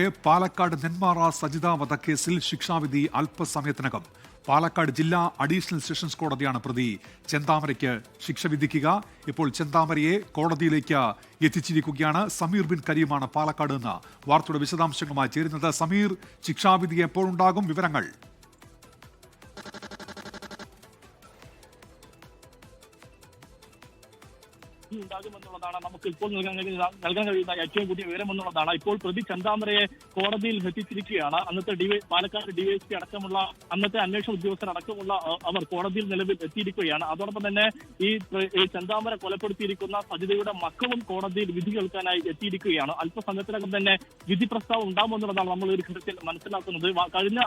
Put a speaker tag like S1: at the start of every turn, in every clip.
S1: പാലക്കാട് നെന്മാറ സജിത വധക്കേസിൽ ശിക്ഷാവിധി അല്പസമയത്തിനകം. പാലക്കാട് ജില്ലാ അഡീഷണൽ സെഷൻസ് കോടതിയാണ് പ്രതി. ചെന്താമരയ്ക്ക് ശിക്ഷ വിധിക്കുക. ഇപ്പോൾ ചെന്താമരയെ കോടതിയിലേക്ക് എത്തിച്ചിരിക്കുകയാണ്. സമീർ ബിൻ കരീമാണ് പാലക്കാട് നിന്ന്. വാർത്തയുടെ വിശദാംശങ്ങളുമായി ചേരുന്നത് സമീർ. ശിക്ഷാവിധി എപ്പോഴുണ്ടാകും? വിവരങ്ങൾ
S2: ഉണ്ടാകുമെന്നുള്ളതാണ് നമുക്ക് ഇപ്പോൾ നൽകാൻ കഴിയുന്ന നൽകാൻ കഴിയുന്ന ഏറ്റവും കൂടിയ വിവരം എന്നുള്ളതാണ് ഇപ്പോൾ പ്രതി ചന്താമരയെ കോടതിയിൽ എത്തിച്ചിരിക്കുകയാണ്. അന്നത്തെ ഡിവൈ പാലക്കാട് ഡിവൈഎസ്പി അടക്കമുള്ള അന്നത്തെ അന്വേഷണ ഉദ്യോഗസ്ഥർ അടക്കമുള്ള അവർ കോടതിയിൽ നിലവിൽ എത്തിയിരിക്കുകയാണ്. അതോടൊപ്പം തന്നെ ഈ ചന്താമര കൊലപ്പെടുത്തിയിരിക്കുന്ന സജിതയുടെ മക്കളും കോടതിയിൽ വിധി കേൾക്കാനായി എത്തിയിരിക്കുകയാണ്. അല്പസമയത്തിനകം തന്നെ വിധി പ്രസ്താവം ഉണ്ടാകുമെന്നുള്ളതാണ് നമ്മൾ ഒരു ഘട്ടത്തിൽ മനസ്സിലാക്കുന്നത്. കഴിഞ്ഞ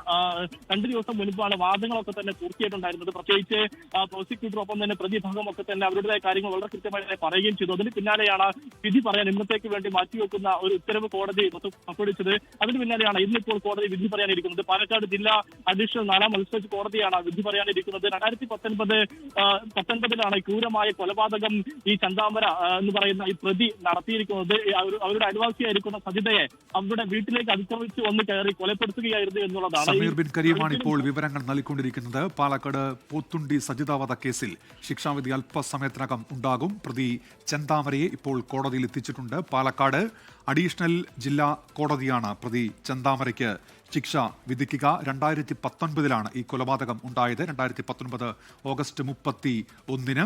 S2: രണ്ടു ദിവസം മുൻപാണ് വാദങ്ങളൊക്കെ തന്നെ പൂർത്തിയായിട്ടുണ്ടായിരുന്നത്. പ്രത്യേകിച്ച് പ്രോസിക്യൂട്ടർ ഒപ്പം തന്നെ പ്രതിഭാഗമൊക്കെ തന്നെ അവരുടേതായ കാര്യങ്ങൾ വളരെ കൃത്യമായി പറയുകയും ചെയ്തു. അതിന് പിന്നാലെയാണ് വിധി പറയാൻ ഇന്നത്തേക്ക് വേണ്ടി മാറ്റിവെക്കുന്ന ഒരു ഉത്തരവ് കോടതി പുറപ്പെടുവിച്ചത്. അതിന് പിന്നാലെയാണ് ഇന്നിപ്പോൾ കോടതി വിധി പറയാനിരിക്കുന്നത്. പാലക്കാട് ജില്ലാ അഡീഷണൽ നാലാം മജിസ്ട്രേറ്റ് കോടതിയാണ് വിധി പറയാനിരിക്കുന്നത്. രണ്ടായിരത്തി പത്തൊൻപത് പത്തൊൻപതിലാണ് ക്രൂരമായ കൊലപാതകം ഈ ചന്താമര എന്ന് പറയുന്ന ഈ പ്രതി നടത്തിയിരിക്കുന്നത്. അവരുടെ അയൽവാസിയായിരിക്കുന്ന സജിതയെ അവരുടെ വീട്ടിലേക്ക് അതിക്രമിച്ച് വന്ന് കയറി കൊലപ്പെടുത്തുകയായിരുന്നു എന്നുള്ളതാണ്.
S1: സമീർ ബിൻ കരീമാണ് ഇപ്പോൾ വിവരങ്ങൾ നൽകിക്കൊണ്ടിരിക്കുന്നത്. പാലക്കാട് പോത്തുണ്ടി സജിത കേസിൽ ശിക്ഷാവിധി അല്പസമയത്തിനകം ഉണ്ടാകും. പ്രതി ചെന്താമരയെ ഇപ്പോൾ കോടതിയിൽ എത്തിച്ചിട്ടുണ്ട്. പാലക്കാട് അഡീഷണൽ ജില്ലാ കോടതിയാണ് പ്രതി ചെന്താമരയ്ക്ക് ശിക്ഷ വിധിക്കുക. രണ്ടായിരത്തി പത്തൊൻപതിലാണ് ഈ കൊലപാതകം ഉണ്ടായത്. രണ്ടായിരത്തി പത്തൊൻപത് ഓഗസ്റ്റ് മുപ്പത്തി ഒന്നിന്.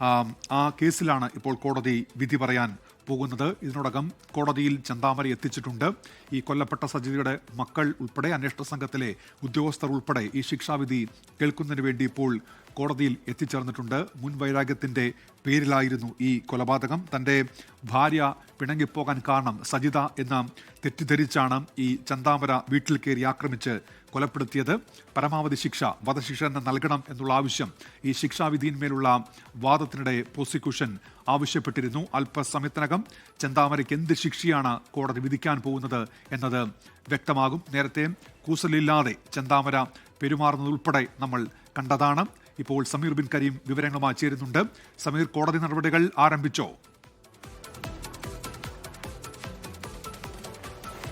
S1: ആം, കേസിലാണ് ഇപ്പോൾ കോടതി വിധി പറയാൻ പോകുന്നത്. ഇതിനോടകം കോടതിയിൽ ചന്താമരി എത്തിച്ചിട്ടുണ്ട്. ഈ കൊല്ലപ്പെട്ട സജിതയുടെ മക്കൾ ഉൾപ്പെടെ അന്വേഷണ സംഘത്തിലെ ഉദ്യോഗസ്ഥർ ഉൾപ്പെടെ ഈ ശിക്ഷാവിധി കേൾക്കുന്നതിന് വേണ്ടി ഇപ്പോൾ കോടതിയിൽ എത്തിച്ചേർന്നിട്ടുണ്ട്. മുൻ വൈരാഗ്യത്തിന്റെ പേരിലായിരുന്നു ഈ കൊലപാതകം. തന്റെ ഭാര്യ പിണങ്ങിപ്പോകാൻ കാരണം സജിത എന്ന തെറ്റിദ്ധരിച്ചാണ് ഈ ചന്താമര വീട്ടിൽ കയറി ആക്രമിച്ച് കൊലപ്പെടുത്തിയത്. പരമാവധി ശിക്ഷ വധശിക്ഷ തന്നെ നൽകണം എന്നുള്ള ആവശ്യം ഈ ശിക്ഷാവിധിയിന്മേലുള്ള വാദത്തിനിടെ പ്രോസിക്യൂഷൻ ആവശ്യപ്പെട്ടിരുന്നു. അല്പസമയത്തിനകം ചന്താമരയ്ക്ക് എന്ത് ശിക്ഷയാണ് കോടതി വിധിക്കാൻ പോകുന്നത് എന്നത് വ്യക്തമാകും. നേരത്തെ കൂസലില്ലാതെ ചന്താമര പെരുമാറുന്നതുൾപ്പെടെ നമ്മൾ കണ്ടതാണ്. ഇപ്പോൾ സമീർ ബിൻ കരീം വിവരങ്ങളുമായി ചേരുന്നുണ്ട്. സമീർ കോടതി നടപടികൾ ആരംഭിച്ചോ?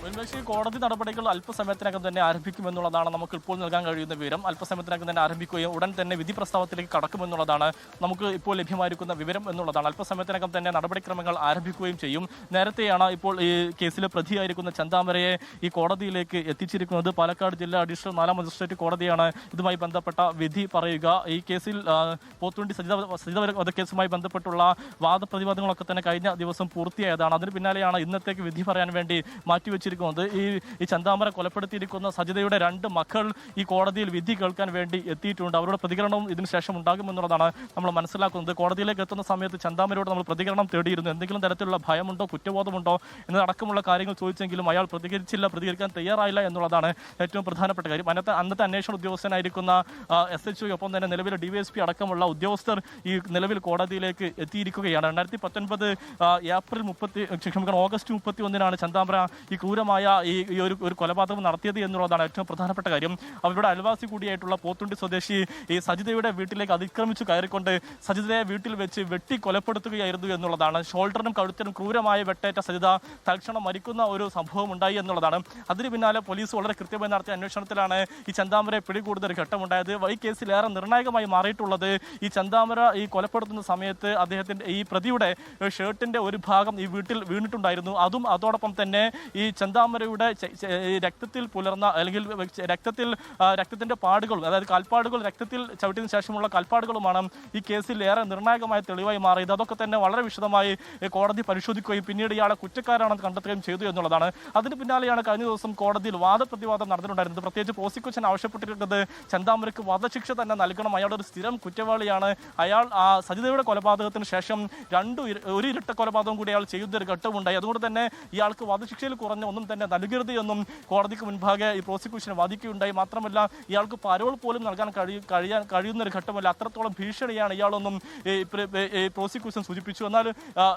S3: ഉന്മേഷി കോടതി നടപടികൾ അല്പസമയത്തിനകം തന്നെ ആരംഭിക്കുമെന്നുള്ളതാണ് നമുക്ക് ഇപ്പോൾ നൽകാൻ കഴിയുന്ന വിവരം. അല്പസമയത്തിനകം തന്നെ ആരംഭിക്കുകയും ഉടൻ തന്നെ വിധി പ്രസ്താവത്തിലേക്ക് കടക്കുമെന്നുള്ളതാണ് നമുക്ക് ഇപ്പോൾ ലഭ്യമായിരിക്കുന്ന വിവരം എന്നുള്ളതാണ്. അല്പസമയത്തിനകം തന്നെ നടപടിക്രമങ്ങൾ ആരംഭിക്കുകയും ചെയ്യും. നേരത്തെയാണ് ഇപ്പോൾ ഈ കേസിലെ പ്രതിയായിരിക്കുന്ന ചന്താമരയെ ഈ കോടതിയിലേക്ക് എത്തിച്ചിരിക്കുന്നത്. പാലക്കാട് ജില്ലാ അഡീഷണൽ നാലാം മജിസ്ട്രേറ്റ് കോടതിയാണ് ഇതുമായി ബന്ധപ്പെട്ട വിധി പറയുക. ഈ കേസിൽ പോത്തുണ്ടി സജിത സജിത വധക്കേസുമായി ബന്ധപ്പെട്ടുള്ള വാദപ്രതിവാദങ്ങളൊക്കെ തന്നെ കഴിഞ്ഞ ദിവസം പൂർത്തിയായതാണ്. അതിന് പിന്നാലെയാണ് ഇന്നത്തേക്ക് വിധി പറയാൻ വേണ്ടി മാറ്റിവെച്ചിരിക്കുന്നത്. ഈ ഈ ചന്താമര കൊലപ്പെടുത്തിയിരിക്കുന്ന സജിതയുടെ രണ്ട് മക്കൾ ഈ കോടതിയിൽ വിധി കേൾക്കാൻ വേണ്ടി എത്തിയിട്ടുണ്ട്. അവരുടെ പ്രതികരണവും ഇതിന് ശേഷം ഉണ്ടാകുമെന്നുള്ളതാണ് നമ്മൾ മനസ്സിലാക്കുന്നത്. കോടതിയിലേക്ക് എത്തുന്ന സമയത്ത് ചന്താമരയോട് നമ്മൾ പ്രതികരണം തേടിയിരുന്നു. എന്തെങ്കിലും തരത്തിലുള്ള ഭയമുണ്ടോ കുറ്റബോധമുണ്ടോ എന്നതടക്കമുള്ള കാര്യങ്ങൾ ചോദിച്ചെങ്കിലും അയാൾ പ്രതികരിച്ചില്ല പ്രതികരിക്കാൻ തയ്യാറായില്ല എന്നുള്ളതാണ് ഏറ്റവും പ്രധാനപ്പെട്ട കാര്യം. അന്നത്തെ അന്നത്തെ അന്വേഷണ ഉദ്യോഗസ്ഥനായിരിക്കുന്ന എസ് എച്ച് ഒപ്പം തന്നെ നിലവിലെ ഡിവൈഎസ്പി അടക്കമുള്ള ഉദ്യോഗസ്ഥർ ഈ നിലവിൽ കോടതിയിലേക്ക് എത്തിയിരിക്കുകയാണ്. രണ്ടായിരത്തി പത്തൊൻപത് ഏപ്രിൽ മുപ്പത്തി ക്ഷമിക്കണം ഓഗസ്റ്റ് മുപ്പത്തി ഒന്നിനാണ് ചന്താമര ഈ ക്രൂരമായ ഈ ഒരു ഒരു കൊലപാതകം നടത്തിയത് എന്നുള്ളതാണ് ഏറ്റവും പ്രധാനപ്പെട്ട കാര്യം. അവരുടെ അയൽവാസി കൂടിയായിട്ടുള്ള പോത്തുണ്ടി സ്വദേശി ഈ സജിതയുടെ വീട്ടിലേക്ക് അതിക്രമിച്ചു കയറിക്കൊണ്ട് സജിതയെ വീട്ടിൽ വെച്ച് വെട്ടി കൊലപ്പെടുത്തുകയായിരുന്നു എന്നുള്ളതാണ്. ഷോൾഡറിനും കഴുത്തിനും ക്രൂരമായ വെട്ടേറ്റ സജിത തൽക്ഷണം മരിക്കുന്ന ഒരു സംഭവം ഉണ്ടായി എന്നുള്ളതാണ്. അതിന് പിന്നാലെ പോലീസ് വളരെ കൃത്യമായി നടത്തിയ അന്വേഷണത്തിലാണ് ഈ ചന്താമരയെ പിടികൂടുന്ന ഒരു ഘട്ടമുണ്ടായത്. ഈ കേസിൽ ഏറെ നിർണായകമായി മാറിയിട്ടുള്ളത് ഈ ചന്താമര ഈ കൊലപ്പെടുത്തുന്ന സമയത്ത് അദ്ദേഹത്തിന്റെ ഈ പ്രതിയുടെ ഷർട്ടിന്റെ ഒരു ഭാഗം ഈ വീട്ടിൽ വീണിട്ടുണ്ടായിരുന്നു. അതും അതോടൊപ്പം തന്നെ ഈ ചന്താമരയുടെ രക്തത്തിൽ പുലർന്ന അല്ലെങ്കിൽ രക്തത്തിൽ രക്തത്തിന്റെ പാടുകൾ അതായത് കാൽപ്പാടുകൾ രക്തത്തിൽ ചവിട്ടിയതിനു ശേഷമുള്ള കാൽപ്പാടുകളുമാണ് ഈ കേസിൽ ഏറെ നിർണായകമായ തെളിവായി മാറിയത്. അതൊക്കെ തന്നെ വളരെ വിശദമായി കോടതി പരിശോധിക്കുകയും പിന്നീട് ഇയാളെ കുറ്റക്കാരാണെന്ന് കണ്ടെത്തുകയും ചെയ്തു എന്നുള്ളതാണ്. അതിന് പിന്നാലെയാണ് കഴിഞ്ഞ ദിവസം കോടതിയിൽ വാദപ്രതിവാദം നടന്നിട്ടുണ്ടായിരുന്നത്. പ്രത്യേകിച്ച് പ്രോസിക്യൂഷൻ ആവശ്യപ്പെട്ടിരിക്കുന്നത് ചന്താമരയ്ക്ക് വധശിക്ഷ തന്നെ നൽകണം. അയാളുടെ ഒരു സ്ഥിരം കുറ്റവാളിയാണ്. അയാൾ ആ സജിതയുടെ കൊലപാതകത്തിന് ശേഷം രണ്ടു ഒരു ഇരട്ട കൊലപാതകം കൂടി അയാൾ ചെയ്യുന്ന ഒരു ഘട്ടമുണ്ടായി അതുകൊണ്ട് തന്നെ ഇയാൾക്ക് വധശിക്ഷയിൽ കുറഞ്ഞ ഒന്നും തന്നെ നൽകരുത് എന്നും കോടതിക്ക് മുൻപാകെ ഈ പ്രോസിക്യൂഷൻ വാദിക്കുകയുണ്ടായി. മാത്രമല്ല ഇയാൾക്ക് പരോൾ പോലും നൽകാൻ കഴിയും കഴിയാൻ കഴിയുന്ന ഒരു ഘട്ടമല്ല. അത്രത്തോളം ഭീഷണിയാണ് ഇയാളൊന്നും ഈ പ്രോസിക്യൂഷൻ സൂചിപ്പിച്ചു. എന്നാൽ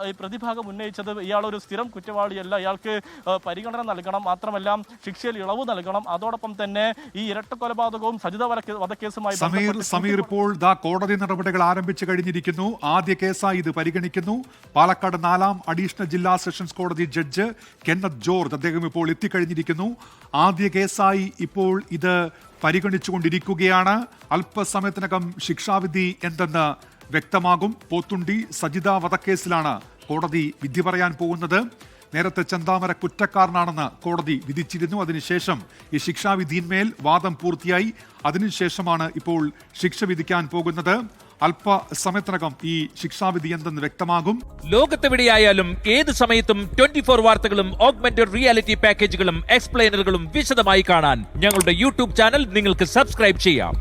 S3: ഈ പ്രതിഭാഗം ഉന്നയിച്ചത് ഇയാളൊരു സ്ഥിരം കുറ്റവാളിയല്ല. ഇയാൾക്ക് പരിഗണന നൽകണം. മാത്രമല്ല ശിക്ഷയിൽ ഇളവ് നൽകണം. അതോടൊപ്പം തന്നെ ഈ ഇരട്ട കൊലപാതകവും സജിത വധക്കേ- വധക്കേസുമായി
S1: സമീർ സമീർ ഇപ്പോൾ ദാ കോടതി നടപടികൾ ആരംഭിച്ചു കഴിഞ്ഞിരിക്കുന്നു. ആദ്യ കേസായി ഇത് പരിഗണിക്കുന്നു. പാലക്കാട് നാലാം അഡീഷണൽ ജില്ലാ സെഷൻസ് കോടതി ജഡ്ജ് കെന്നത്ത് ജോർജ് അദ്ദേഹം ഇപ്പോൾ എത്തിക്കഴിഞ്ഞിരിക്കുന്നു. ആദ്യ കേസായി ഇപ്പോൾ ഇത് പരിഗണിച്ചുകൊണ്ടിരിക്കുകയാണ്. അല്പസമയത്തിനകം ശിക്ഷാവിധി എന്തെന്ന് വ്യക്തമാകും. പോത്തുണ്ടി സജിത വധക്കേസിലാണ് കോടതി വിധി പറയാൻ പോകുന്നത്. നേരത്തെ ചന്താമര കുറ്റക്കാരനാണെന്ന് കോടതി വിധിച്ചിരുന്നു. അതിനുശേഷം ഈ ശിക്ഷാവിധിയിന്മേൽ വാദം പൂർത്തിയായി. അതിനുശേഷമാണ് ഇപ്പോൾ ശിക്ഷ വിധിക്കാൻ പോകുന്നത്. അല്പസമയത്തിനകം ഈ ശിക്ഷാവിധി എന്തെന്ന് വ്യക്തമാകും.
S4: ലോകത്തെവിടെയായാലും ഏത് സമയത്തും ട്വന്റി ഫോർ വാർത്തകളും ഓഗ്മെന്റഡ് റിയാലിറ്റി പാക്കേജുകളും എക്സ്പ്ലെയിനറുകളും വിശദമായി കാണാൻ ഞങ്ങളുടെ യൂട്യൂബ് ചാനൽ നിങ്ങൾക്ക് സബ്സ്ക്രൈബ് ചെയ്യാം.